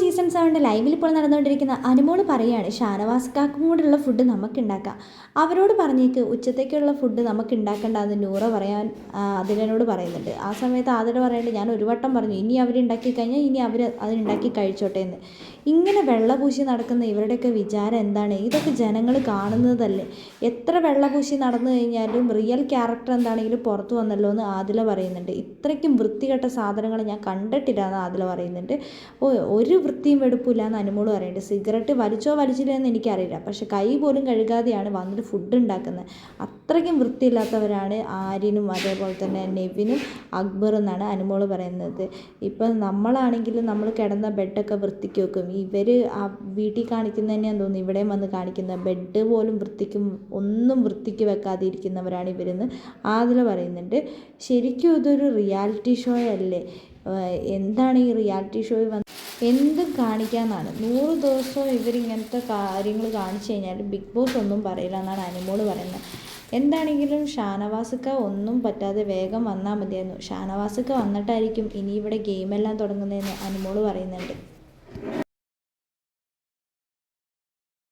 Season സെവന്റെ ലൈവിൽ ഇപ്പോൾ നടന്നുകൊണ്ടിരിക്കുന്ന അനുമോൾ ഷാനവാസ് കാക്കും കൂടെയുള്ള ഫുഡ് നമുക്ക് ഉണ്ടാക്കാം അവരോട് പറഞ്ഞേക്ക് ഉച്ചത്തേക്കുള്ള ഫുഡ് നമുക്ക് ഉണ്ടാക്കണ്ടെന്ന് നൂറ പറയാൻ അതിലനോട് പറയുന്നുണ്ട്. ആ സമയത്ത് ആദര പറയുന്നുണ്ട് ഞാൻ ഒരു വട്ടം പറഞ്ഞു ഇനി അവരുണ്ടാക്കി കഴിഞ്ഞാൽ ഇനി അവർ അതിനുണ്ടാക്കി കഴിച്ചോട്ടെ എന്ന്. ഇങ്ങനെ വെള്ളപൂശി നടക്കുന്ന ഇവരുടെയൊക്കെ വിചാരം എന്താണ്? ഇതൊക്കെ ജനങ്ങൾ കാണുന്നതല്ലേ? എത്ര വെള്ളപൂശി നടന്നു കഴിഞ്ഞാലും റിയൽ ക്യാരക്ടർ എന്താണെങ്കിലും പുറത്തു വന്നല്ലോ എന്ന് ആദില പറയുന്നുണ്ട്. ഇത്രയ്ക്കും വൃത്തികെട്ട സാധനങ്ങൾ ഞാൻ കണ്ടിട്ടില്ല എന്ന് ആദില പറയുന്നുണ്ട്. ഒരു വൃത്തിയും വെടുപ്പില്ല എന്ന് അനുമോൾ പറയുന്നുണ്ട് സിഗരറ്റ് വലിച്ചോ വലിച്ചില്ല എന്ന് എനിക്കറിയില്ല. പക്ഷെ കൈ പോലും കഴുകാതെയാണ് വന്നിട്ട് ഫുഡ് ഉണ്ടാക്കുന്നത് അത്രയ്ക്കും വൃത്തിയില്ലാത്തവരാണ് ആര്യനും അതേപോലെ തന്നെ നെവിനും അക്ബർ എന്നാണ് അനുമോൾ പറയുന്നത്. ഇപ്പം നമ്മളാണെങ്കിലും നമ്മൾ കിടന്ന ബെഡൊക്കെ വൃത്തിക്ക് വെക്കും. ഇവർ ആ വീട്ടിൽ കാണിക്കുന്നത് തന്നെയാന്ന് തോന്നുന്നു. ഇവിടെയും വന്ന് കാണിക്കുന്ന ബെഡ് പോലും വൃത്തിക്കും ഒന്നും വൃത്തിക്ക് വെക്കാതെ ഇരിക്കുന്നവരാണ് ഇവരെന്ന് ആദില പറയുന്നുണ്ട്. ശരിക്കും ഇതൊരു റിയാലിറ്റി ഷോ അല്ലേ എന്താണ് ഈ റിയാലിറ്റി ഷോയിൽ വന്ന് എന്തും കാണിക്കാമെന്നാണ് നൂറ് ദിവസവും ഇവരിങ്ങനത്തെ കാര്യങ്ങൾ കാണിച്ചു കഴിഞ്ഞാൽ ബിഗ് ബോസ് ഒന്നും പറയില്ല എന്നാണ് അനുമോൾ പറയുന്നത്. എന്താണെങ്കിലും ഷാനവാസുക്ക ഒന്നും പറ്റാതെ വേഗം വന്നാൽ മതിയായിരുന്നു. ഷാനവാസുക്ക വന്നിട്ടായിരിക്കും ഇനി ഇവിടെ ഗെയിമെല്ലാം തുടങ്ങുന്നതെന്ന് അനുമോൾ പറയുന്നുണ്ട്.